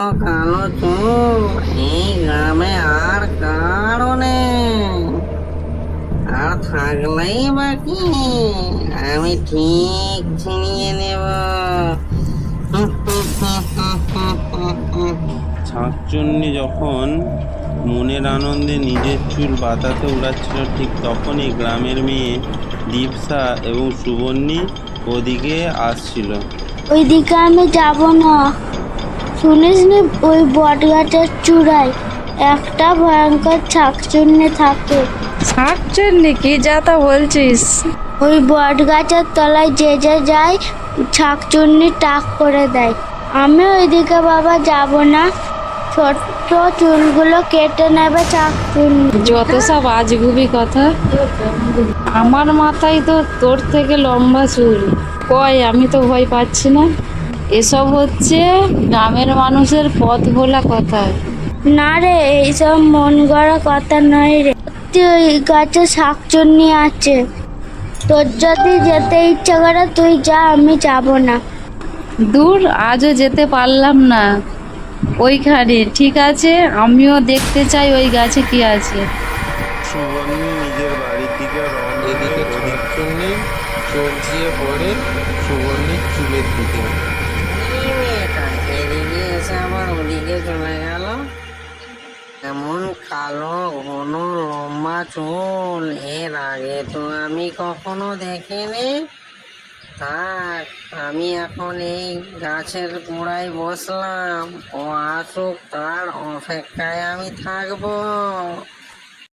কালো চুল এই গ্রামে আর কারণে আর থাকলেই বাকি আমি ঠিক ছিনিয়ে নেব শাঁকচুন্নি যখন মনের আনন্দে নিজের চুল বাতাসে উড়াচ্ছিল, ঠিক তখনই গ্রামের মেয়ে দীপসা এবং সুবর্ণী ওদিকে আসছিল। ওইদিকে আমি যাব না। শুনিস নি ওই বট গাছের চূড়ায়? একটা ভয়ঙ্কর ছাকচুন্নি থাকে। শাকচুন্নি? কি যা তা বলছিস? ওই বট গাছের তলায় যে যে যায় ছাকচুন্নি টাক করে দেয়। আমি ওইদিকে বাবা যাব না। ছোট্ট চুলগুলো কেটে নেবে ছাকচুন্নি যত সব আজগুবি কথা। আমার মাথায় তো তোর থেকে লম্বা চুল। কয় আমি তো ভয় পাচ্ছি না। এসব হচ্ছে গ্রামের মানুষের পথ ভোলা কথা। না রে এইসব মন গড়া কথা নয় রে। ওই গাছে শাকচুন্নি আছে। তোর যদি যেতে ইচ্ছা করে তুই যা আমি যাব না। দূর আজও যেতে পারলাম না। ওইখানে ঠিক আছে? আমিও দেখতে চাই ওই গাছে কি আছে। সুবর্ণী নিজের বাড়ির দিকে এদিকে ছুটছুন্নি চোখ দিয়ে পড়ে সুবর্ণের চুলের দিকে এই মেয়েটা এদিকে এসে আবার ওদিকে চলে গেল এমন কালো ঘন লম্বা চুল। এর আগে তো আমি কখনো দেখিনি। থাক, আমি এখন এই গাছের গোড়ায় বসলাম। ও আসুক, তার অপেক্ষায় আমি থাকব।